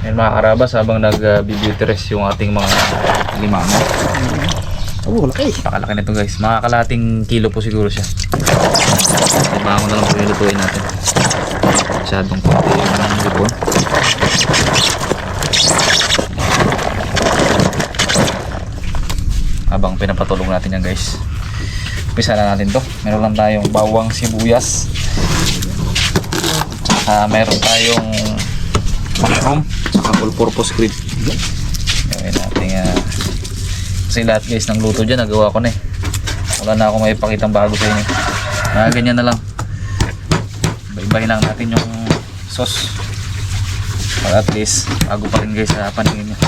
Yan mga karabas, habang nag-beauty rest yung ating mga limango. Oo, laki. Pakalaki nito guys. Mga kalating kilo po siguro siya. Limango na lang po yung lutuin natin. Masyadong konti yung lipon. Habang pinapatulong natin yan guys. Umpisa na natin to. Meron lang tayong bawang sibuyas. Tsaka meron tayong mushroom. Tsaka all purpose cream. Gawin natin uh, kasi lahat guys ng luto dyan nagawa ko na eh. Wala na akong may pakitang bago sa inyo. Mga ganyan na lang. Baybay lang natin yung sauce. Para at least bago pa rin guys sa paningin nyo.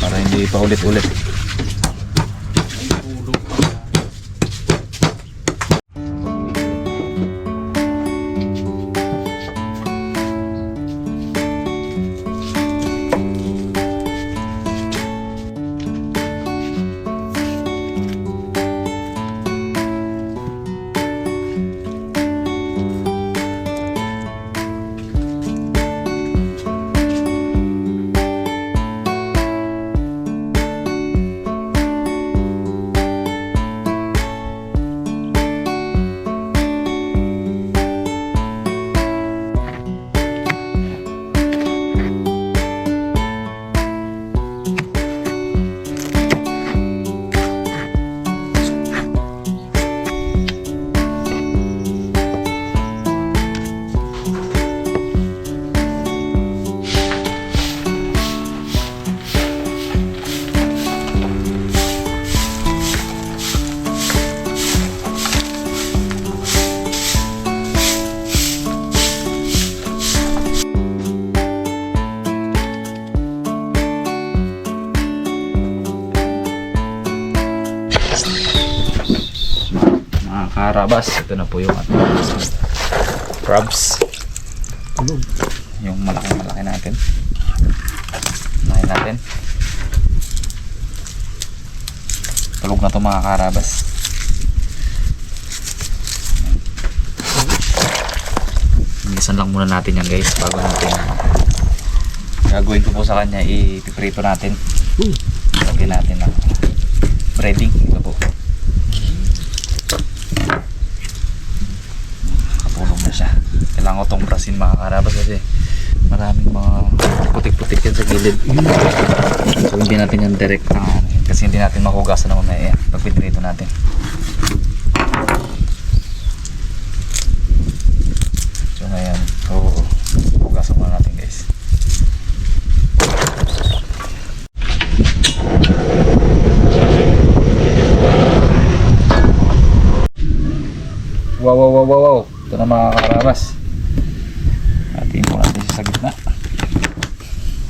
Para hindi pa ulit-ulit. Mga ito na po yung ating crabs. Yung malaki-malaki natin. Malaki natin. Tulog na to mga karabas. Inisan lang muna natin yan guys bago natin gagawin ko po sa kanya ipiprito natin. Lagyan natin ng breading. Ito po. Katulong na siya. Kailangan ko itong brasin mga karabas kasi maraming mga putik-putik yan sa gilid. So hindi natin yan direct na ano kasi hindi natin mahugasan na mamaya yan pag natin. So ngayon, so, hugasan muna natin guys. Wow, wow, wow, wow, wow. Ito na mga karabas. Atiin po natin sa gitna.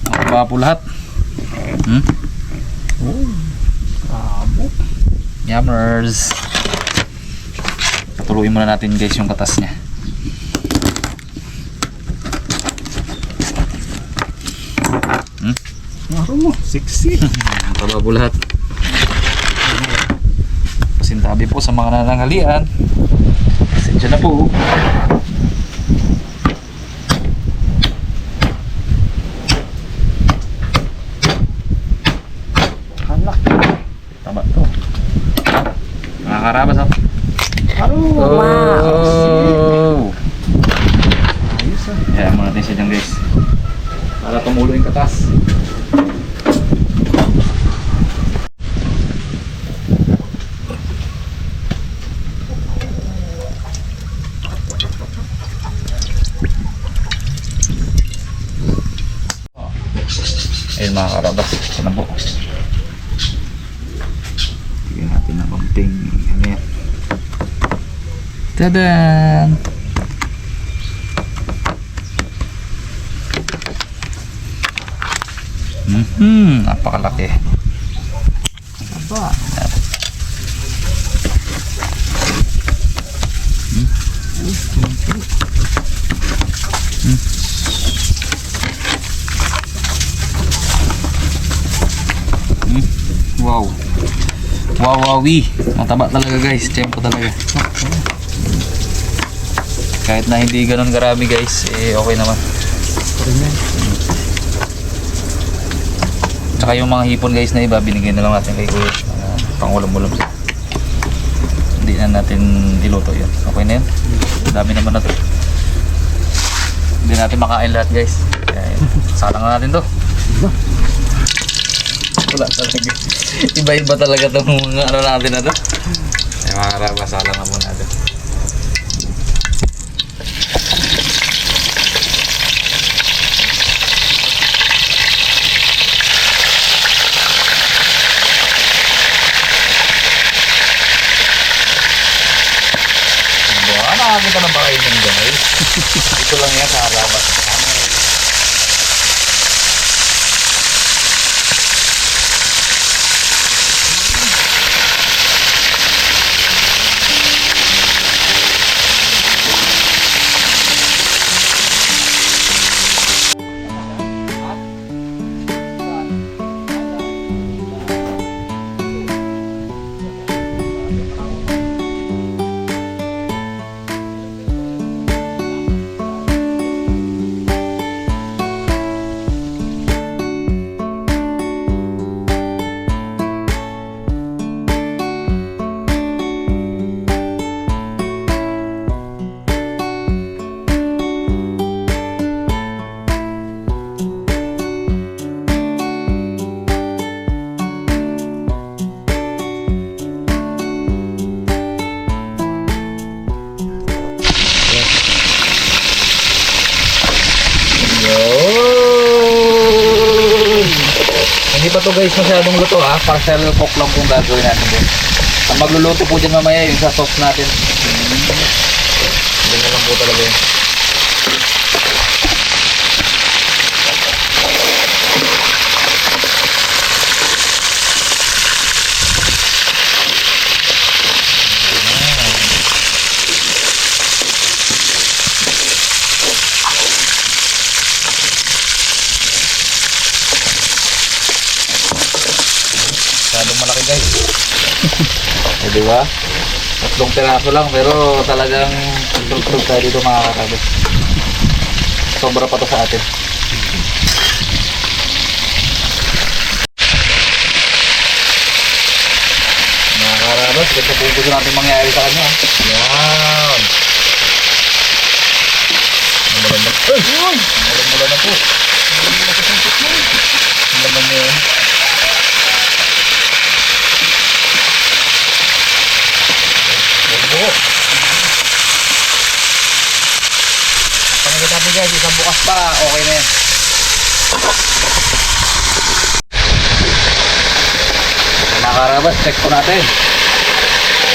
Nakaba po lahat. Hmm? Abo. Yummers. Patuluin muna natin guys yung katas niya. Maro mo, sexy. Nakaba po lahat. Pasintabi po sa mga nananghalian. Pasensya na po. Anak. Tama to. Mga karabas oh. Aro. Oh! Ayos ah. Kaya muna natin siya dyan guys. Para tumulo yung katas. Ayun mga karabas. Ito na po. Tignan natin na konting ano yan. Tadan! Napakalaki. Aba. Wow. Wow, wowi. Mataba talaga guys. Tempo talaga. Kahit na hindi ganun karami guys, eh okay naman. Yan. Tsaka yung mga hipon guys na iba, binigyan na lang natin kay Kuya. Uh, pangulam-ulam. Hindi na natin iluto yun. Okay na yun. Dami naman na to. Hindi natin makain lahat guys. Kaya. Salang na natin to. Wala talaga. Iba-iba talaga itong ano natin na to. Kaya mga karaba, salang na muna natin. Ba, nakakita na ba kayo ng guys? Ito lang yan sa harapan. Partial cook lang kung gagawin natin din. Ang magluluto po dyan mamaya yung sa sauce natin. Ganyan lang po talaga yun. Masyadong malaki guys. Eh, di ba? Tatlong piraso lang pero talagang tulog tayo dito mga kakabit. Sobra pa to sa atin. Mga karabas, ganda po gusto natin mangyari sa kanya. Yan. Umulan na. Ay! Umulan na po. Ang laman niya yun. Buo. Pangagit natin guys, isang bukas pa, okay na yan. Mga karabas, check po natin.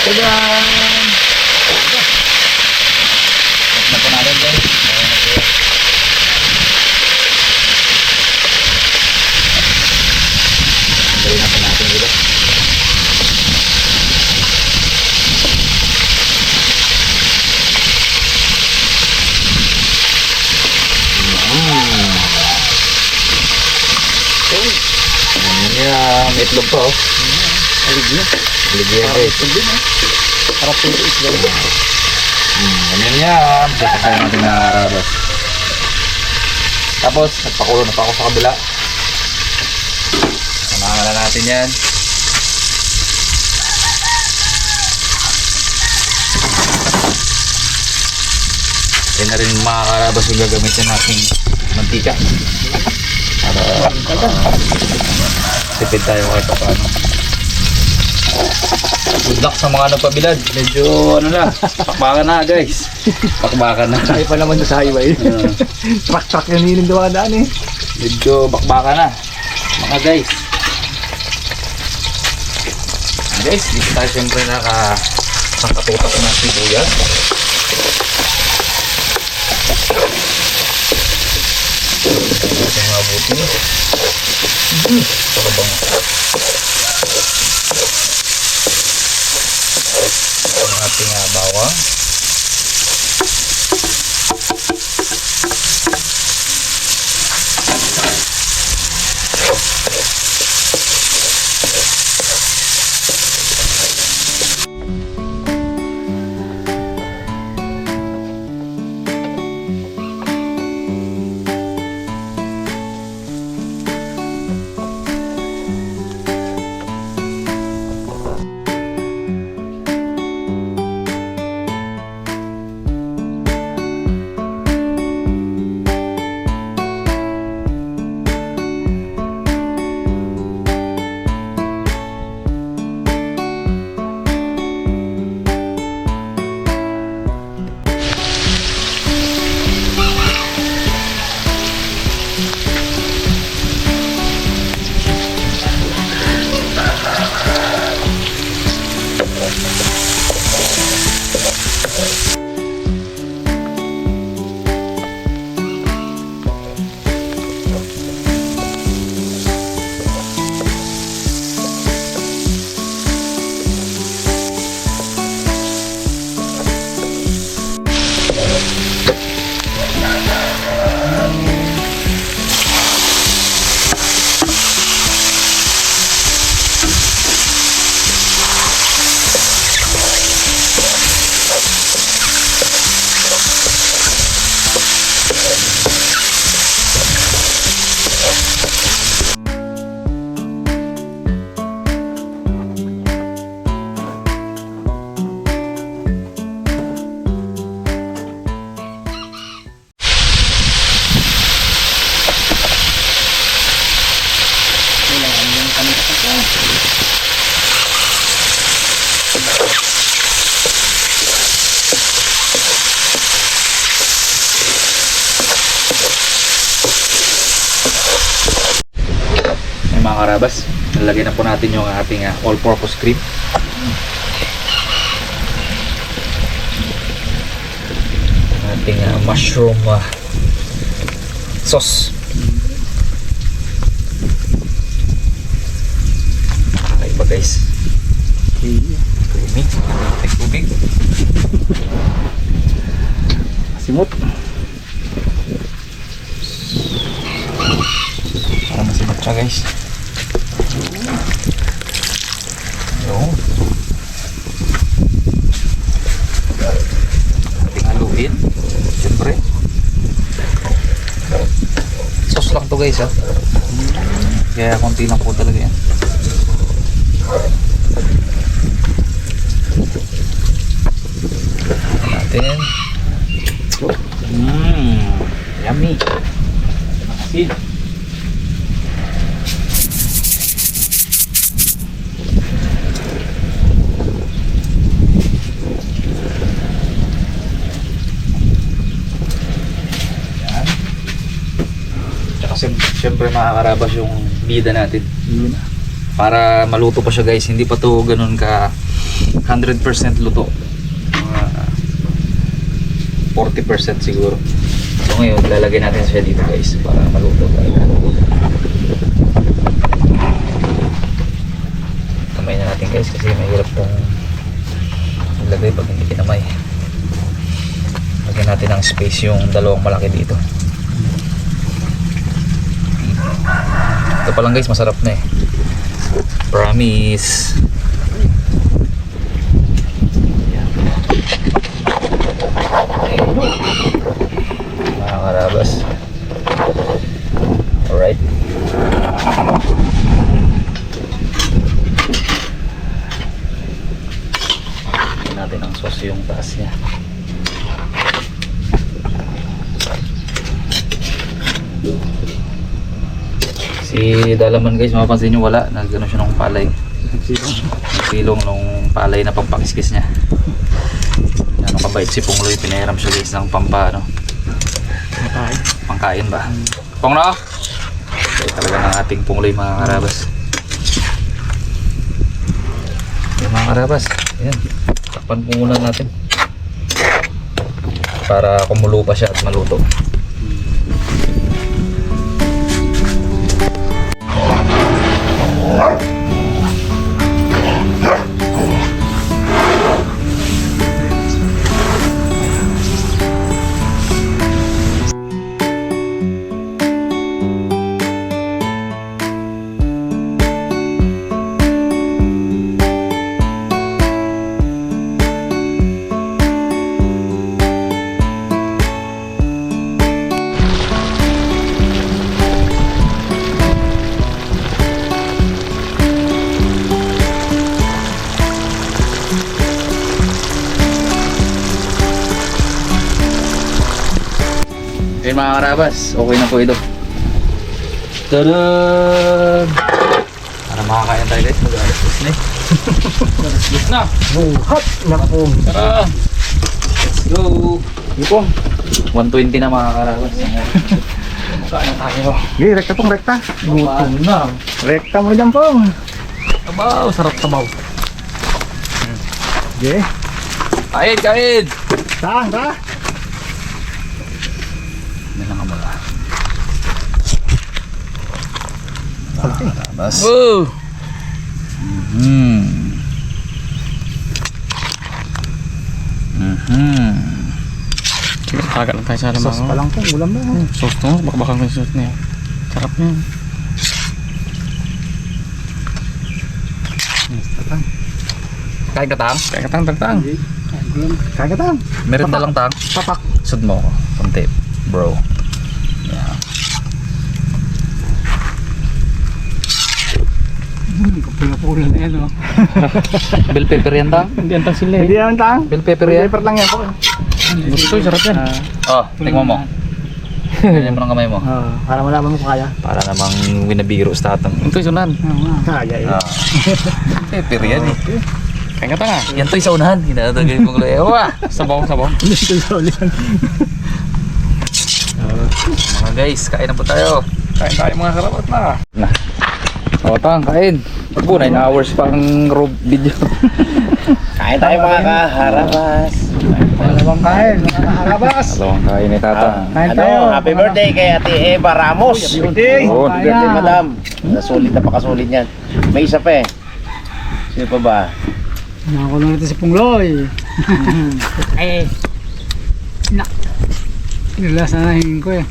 Tadaan! Check na po natin guys. Ayan na po yan. Gawin na po natin dito. Mm. Yan? May itlog pa oh. Aligya. Itlog yan guys. Sabi na. Harap ko ito isla. Hmm, ganyan yan. Sasasaya natin na arabas. Tapos, nagpakulo na pa ako sa kabila. Samahan na natin yan. Yan na rin mga karabas yung gagamitin natin mantika. Para tipid tayo kahit pa paano. Good luck sa mga nagpabilad. Medyo ano na, pakbakan na guys. Pakbakan na. Ay pa naman sa highway. Truck-truck yung hiling dumadaan eh. medyo bakbakan na. Mga guys. Guys, dito tayo siyempre naka nakatutak ng sibuyas. Ito yung mabuti. Mm, Saka bang ang ating uh, bawang. Karabas. Nalagyan na po natin yung ating ah, all-purpose cream. Ating ah, mushroom ah, sauce. Okay ba guys? Creamy. Ating tubig. Simot. Para masibat siya guys. Yun. Ating haluin. Siyempre. Sauce lang to guys ha. Kaya konti lang po talaga yan. Natin. Mmm. Yummy. Asin. Yan. Siyempre makakarabas yung bida natin. Para maluto pa siya guys, hindi pa to ganun ka 100% luto. Mga 40% siguro. So ngayon, lalagay natin siya dito guys para maluto. Kamay na natin guys kasi mahirap pong ilagay pag hindi kinamay. Lagyan natin ng space yung dalawang malaki dito. Ito pa lang guys, masarap na eh. Promise. Mga karabas. Alright. Lagyan natin ang sauce yung taas niya. Si Dalaman guys, mapapansin nyo wala. Nagano siya ng palay. Silong nung palay na pampakiskis niya. Ano kabait si Pungloy, pinahiram siya guys ng pampa, ano, pangkain ba? Pongno! Kaya talaga ng ating Pungloy mga karabas. Yung mga karabas, ayan. Takpan po muna natin. Para kumulo pa siya at maluto. Mga karabas, okay na po ito. Tadaan! Para makakain tayo guys, mag-alas na eh. Alas na! Buhat na po. Tara! Let's go! Ipong. 120 na mga karabas. Kain tayo. Okay, rekta pong rekta. Gutom na. Rekta mo dyan pong. Tabaw, sarap tabaw. Okay. Kain, kain! Ta, ta. Ano lang ang mula. Karabas. Woo! Mhm. Mhm. Sige, tagat lang tayo sa alam Sauce pa lang po. Ulam na. Sauce to, bakbakal may sauce niya. Sarap niya. Kain ka tang? Kaya katang tagtang. Kain ka ta. Meron na lang tang. Papak. Sud mo. Konti. Bro. Hindi ko pula-pula na yan, oh. Bell pepper yan tang? Hindi antang sila Hindi eh. naman tang. Bell pepper yan? Paper lang yan po. Gusto sarap yan. Oh, tingnan mo. Ganyan mo ng kamay mo. Ah, para malaman mo kaya. Para namang winabiro sa tatang. Ito yung sunan. Kaya eh. Ah. Pepper yan eh. Kaya katang ah. Yan to sa unahan. Hinatagay mong lewa. Sabaw, sabaw. Hindi ko sa ulihan. Mga guys, kain na po tayo. Kain tayo mga karapat na. Na. O, tang, kain. Ako, 9 hours pa ang rob video. Kain tayo mga kaharabas. Dalawang kain, mga kaharabas. Dalawang kain ni tata. Kain Ano, tayo. happy birthday kay Ate Eva Ramos. Happy birthday. Yun. Happy birthday, madam. Nasulit na pakasulit yan. May isa pa eh. Sino pa ba? Nakakulong nito si Pungloy. eh. Na. Nilas na nahingin ko eh.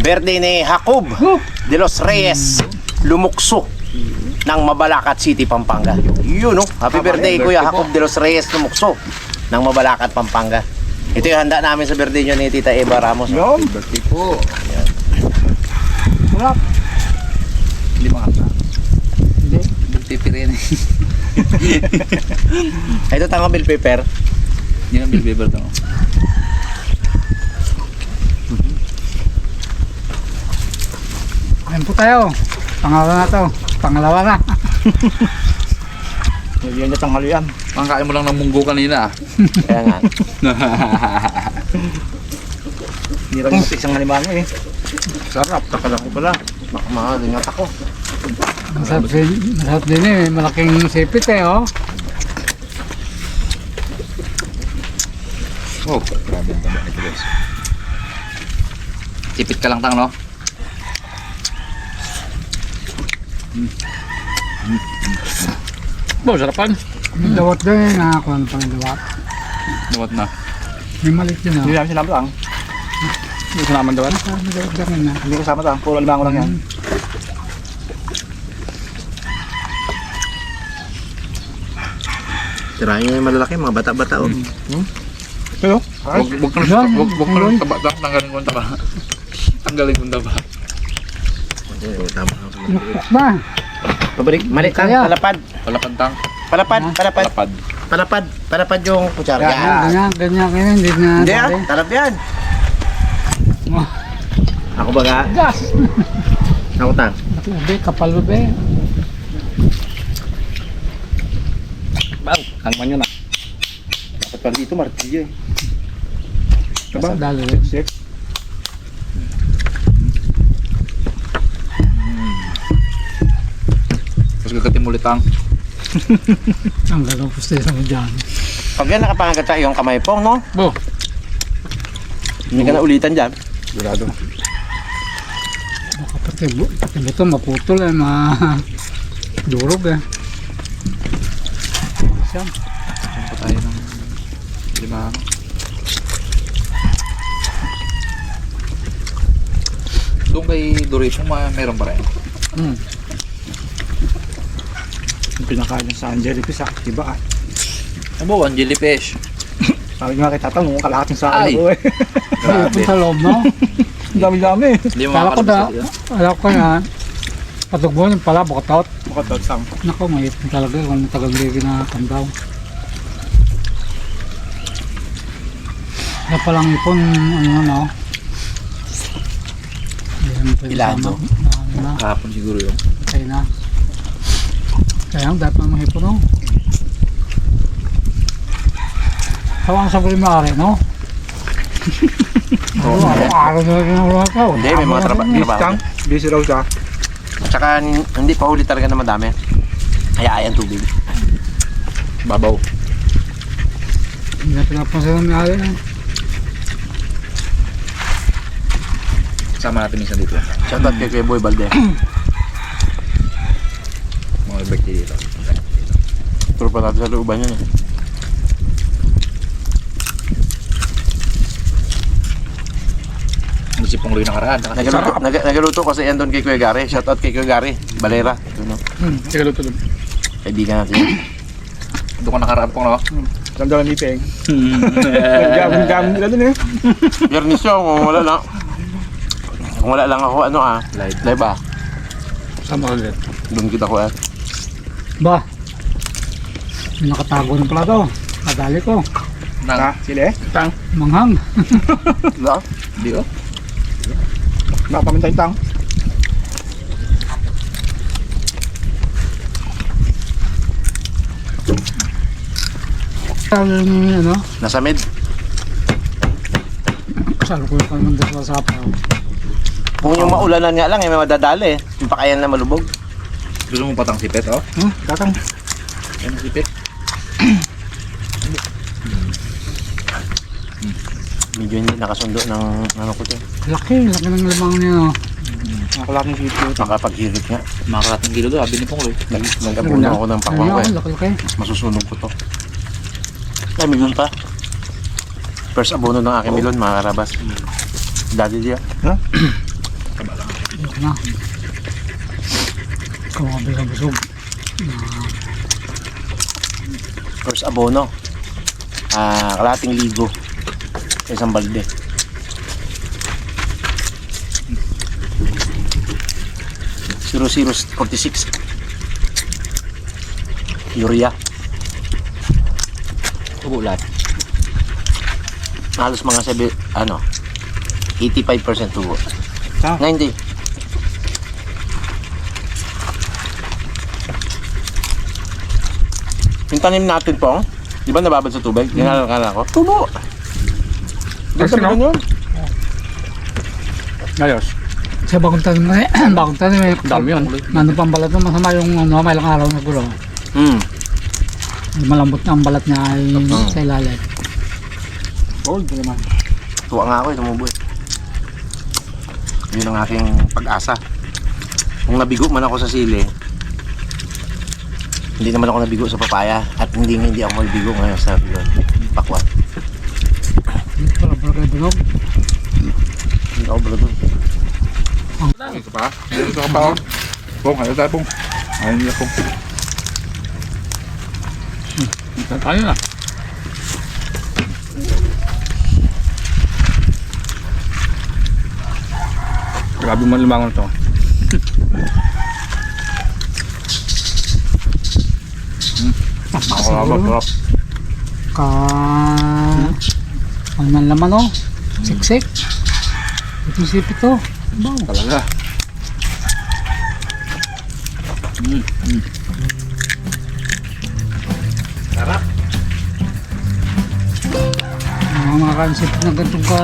Birthday ni Jacob Oh. de los Reyes Lumukso ng Mabalacat City, Pampanga. Yun no. Happy birthday Kuya Jacob de los Reyes Lumukso ng Mabalacat, Pampanga. Ito yung handa namin sa birthday nyo ni Tita Eva Ramos. no? Yum. Birthday po. Sarap. Hindi mga ka. Hindi. Pipirin. Ito tanga bill paper. Hindi na bilbiber to. Kain po tayo. Pangalawa na to. Pangalawa na. Hindi niya tanghalian. Pangkain mo lang ng munggo kanina. ah. Kaya nga. Hindi lang yung isang halimago eh. Sarap. Takala ko pala. Baka makalingat ako. Masarap din, masarap din eh. Malaking sipit eh oh. Oh, grabe ang tanda nito guys. Tipit ka lang tang, no? Oh, sarapan. Yung dawat din eh. Nakakuha na pang dawat. Dawat na. May malit din oh. Hindi namin sinama lang. Hindi ko naman dawan. Parang may dawat din na. Hindi ko sama lang. Puro limango lang yan. Tirahin nyo yung malalaki, mga bata-bata oh. Pero? Wag, wag ka na, wag ka yan. na taba, tang, tanggalin ko ang taba. Tanggalin ko ang taba. Tama. Nukok ba? Pabalik, mali Kaya. palapad. Palapad tang. Palapad, palapad, Palapad. palapad, palapad yung kutsara. Ganyan, ganyan, ganyan, ganyan. Hindi na. Hindi ah, talap yan. Oh, Ako baga, gas! ako tang. Ube, kapal ube. Bang, hangman yun ah. Dapat pala dito, martilyo eh. Sa dalo rin. Tapos gagatin mo ulit tang. Ang gagawin ko sa mo dyan. Pag yan nakapangagat sa iyong kamay po, no? Bo, Hindi ka na ulitan dyan. Sigurado. pati, bu- pati buto maputol eh, ma... Durog eh. Siya. Saan pa tayo ng lima? Doon kay Doration, ma meron pa rin. Hmm. Yung pinakain sa jellyfish ah, diba ah? Ano ba, jellyfish? Sabi nga kay Tatang, mukhang kalahating sa Ay. akin ako eh. Grabe. Grabe. sa loob, no? Ang dami-dami. Hindi mo Kala ko na, makakalabas sa kala ko na, patugbo yung pala, bukatot. Makatod sang. Naku, mayit talaga kung tagal hindi kinakamdaw. Kaya palang ipon, ano na, no? Ayan, pwede Ilado. sama. Na, ano na, Kahapon siguro yun. patay na. Kaya ang dapat mga ipon, no? Tawang sa bali maaari, no? Oo, araw-araw na ang ka. Hindi, may mga traba- trabaho. Busy raw siya. Tsaka n- hindi pa huli talaga na madami. Hayaan tubig. Babaw. Hindi na pinapansin ng may-ari. no? Sama natin minsan dito. Shoutout kay Kuya Boy Balde. Mga birthday dito. Turo pa natin sa looban yun eh. Hindi si Pongloy nakaraan. Kasi Nagaluto, nag, nagaluto kasi yan doon kay Kuya Gary. Shoutout kay Kuya Gary. Balera. Ito, no? Hmm. Sige, luto doon. Kaibigan natin. Doon ka nakaraan pong, no? Ramdaman ni Peng. Gamon-gamon nila dun eh. Biyernes yun, kung wala lang. Kung wala lang ako, ano ah. Live. Live ah. Sama ulit. Doon kita ko ah. Ba? Nakatago na pala to. Kadali ko. Nang? Sila eh. Manghang. Wala? di oh. Nakapamintay tang. Ano, Nasa mid. sabi ko yung naman sa sapaw. Kung yung maulanan nga lang, eh, may madadali eh. Yung pakayan na malubog. Gusto mo patang sipet, oh? Hmm, tatang. Yan ang Medyo hindi nakasundo ng ano ko to. Laki, laki ng lamang niya. no? Nakalaking sito. Nakapag-hirit nga. Mga kalating kilo doon, abin ni Pong Loy. Nag-abuno ako ng pakwang ko eh. Ayun, laki-laki. Masusunog ko to. Ay, milon pa. First abono ng aking milon, mga karabas. Daddy dia. Laki na. Kumabi ka busog. First abono. Ah, kalating ligo. Sa isang balde. Zero zero forty six. Urea. Ubulat. Halos mga sabi, ano, 85% tubo. Ah. 90. Yung tanim natin po, di ba nababad sa tubig? Ginalakala ko. Tubo! Di Kasi ba no? yun? Ayos. Sa bagong tanim na eh, bagong tanim eh. Dami yun. Nandun pang balat mo, masama yung ano, may ilang araw na gulo. Hmm. Malambot na ang balat niya ay Mm. sa ilalim. Gold naman. Tuwa nga ako eh, tumubo eh. Yun ang aking pag-asa. Kung nabigo man ako sa sili, hindi naman ako nabigo sa papaya at hindi hindi ako nabigo ngayon sa yun, pakwa. Bulog. Hindi ako bro doon. Ito pa. Ito ka pa. Pong, ano tayo pong? Ayun nila pong. Ito tayo na. Grabe man lumangon to. Gulo. ba? Ka... Ano man laman oh. Siksik. Ito sipit to. Talaga. Mga mga kansip na ganitong ka...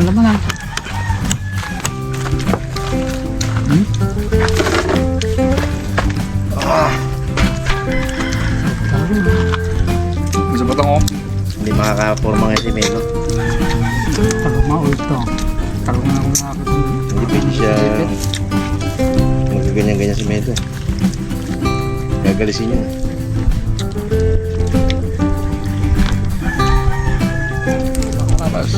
Ano man ah. Hmm? Ah. Isa pa tango. Hindi makakapurma ngayon si Melo. Tagumaon ito. Tagumaon ako nakakagulong. Pilipin siya. Magaganyan-ganyan si Medo. Gagalisin niya. Tapos.